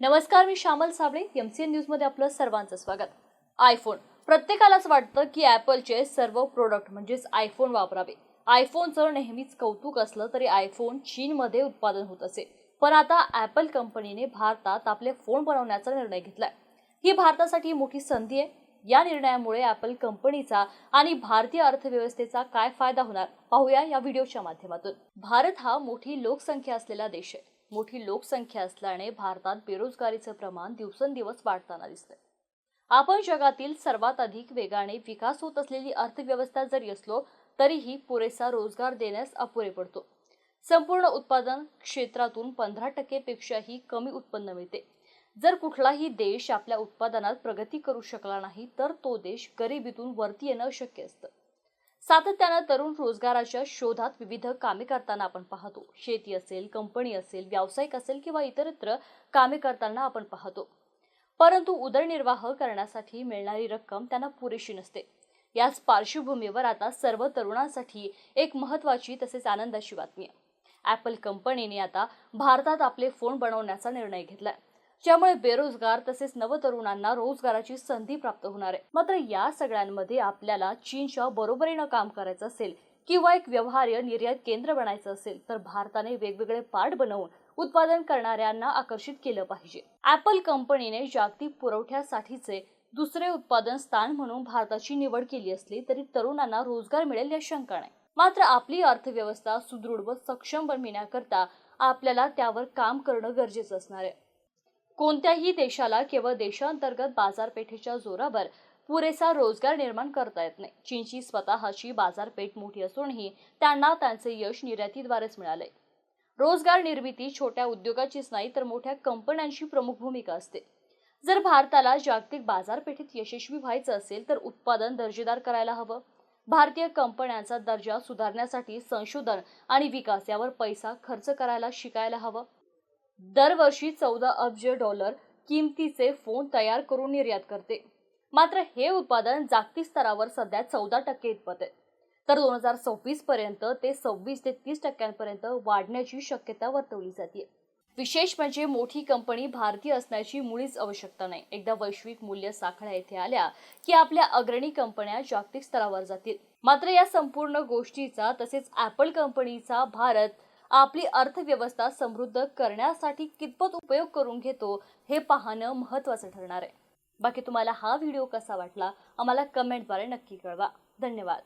नमस्कार मी Shyamal Sable MC N न्यूजमध्ये आपलं सर्वांचं स्वागत. आयफोन प्रत्येकालाच वाटतं की ॲपलचे सर्व प्रोडक्ट म्हणजेच आयफोन वापरावे. आयफोनचं नेहमीच कौतुक असलं तरी आयफोन चीनमध्ये उत्पादन होत असे. पण आता ॲपल कंपनीने भारतात आपले फोन बनवण्याचा निर्णय घेतलाय. ही भारतासाठी मोठी संधी आहे. या निर्णयामुळे ॲपल कंपनीचा आणि भारतीय अर्थव्यवस्थेचा काय फायदा होणार? पाहूया या व्हिडिओच्या माध्यमातून. भारत हा मोठी लोकसंख्या असलेला देश आहे. मोठी लोकसंख्या असल्याने भारतात बेरोजगारीचं प्रमाण दिवसेंदिवस वाढताना दिसतंय. आपण जगातील सर्वात अधिक वेगाने विकास होत असलेली अर्थव्यवस्था जरी असलो तरीही पुरेसा रोजगार देण्यास अपुरे पडतो. संपूर्ण उत्पादन क्षेत्रातून पंधरा टक्केपेक्षाही कमी उत्पन्न मिळते. जर कुठलाही देश आपल्या उत्पादनात प्रगती करू शकला नाही तर तो देश गरिबीतून वरती येणं शक्य असतं. सातत्यानं तरुण रोजगाराच्या शोधात विविध कामे करताना आपण पाहतो. शेती असेल कंपनी असेल व्यावसायिक असेल किंवा इतरत्र कामे करताना आपण पाहतो. परंतु उदरनिर्वाह करण्यासाठी मिळणारी रक्कम त्यांना पुरेशी नसते. याच पार्श्वभूमीवर आता सर्व तरुणांसाठी एक महत्वाची तसेच आनंदाची बातमी आहे. ॲपल कंपनीने आता भारतात आपले फोन बनवण्याचा निर्णय घेतला आहे ज्यामुळे बेरोजगार तसेच नवतरुणांना रोजगाराची संधी प्राप्त होणार आहे. मात्र या सगळ्यांमध्ये आपल्याला चीनच्या बरोबरीनं काम करायचं असेल किंवा एक व्यवहार्य निर्यात केंद्र बनायचं असेल तर भारताने वेगवेगळे पार्ट बनवून उत्पादन करणाऱ्यांना आकर्षित केलं पाहिजे. ऍपल कंपनीने जागतिक पुरवठ्यासाठीचे दुसरे उत्पादन स्थान म्हणून भारताची निवड केली असली तरी तरुणांना रोजगार मिळेल या शंका नाही. मात्र आपली अर्थव्यवस्था सुदृढ व सक्षम बनविण्याकरता आपल्याला त्यावर काम करणं गरजेचं असणार आहे. कोणत्याही देशाला केवळ देशांतर्गत बाजारपेठेच्या जोरावर पुरेसा रोजगार निर्माण करता येत नाही. चीनची स्वतःची बाजारपेठ मोठी असूनही त्यांना त्यांचे यश निर्यातीद्वारेच मिळाले. रोजगार निर्मिती छोट्या उद्योगाचीच नाही तर मोठ्या कंपन्यांची प्रमुख भूमिका असते. जर भारताला जागतिक बाजारपेठेत यशस्वी व्हायचं असेल तर उत्पादन दर्जेदार करायला हवं. भारतीय कंपन्यांचा दर्जा सुधारण्यासाठी संशोधन आणि विकास यावर पैसा खर्च करायला शिकायला हवं. दरवर्षी चौदा अब्ज डॉलर किमतीचे फोन तयार करून निर्यात करते. मात्र हे उत्पादन जागतिक स्तरावर सध्या चौदा टक्के इतपत आहे. तर दोन हजार सव्वीस पर्यंत ते सव्वीस ते तीस टक्क्यांपर्यंत वाढण्याची शक्यता वर्तवली जाते विशेष म्हणजे मोठी कंपनी भारतीय असण्याची मुळीच आवश्यकता नाही. एकदा वैश्विक मूल्य साखळ्या येथे आल्या की आपल्या अग्रणी कंपन्या जागतिक स्तरावर जातील. मात्र या संपूर्ण गोष्टीचा तसेच ॲपल कंपनीचा भारत आपली अर्थव्यवस्था समृद्ध करण्यासाठी कितपत उपयोग करून घेतो हे पाहणं महत्त्वाचं ठरणार आहे. बाकी तुम्हाला हा व्हिडिओ कसा वाटला आम्हाला कमेंटद्वारे नक्की कळवा. धन्यवाद.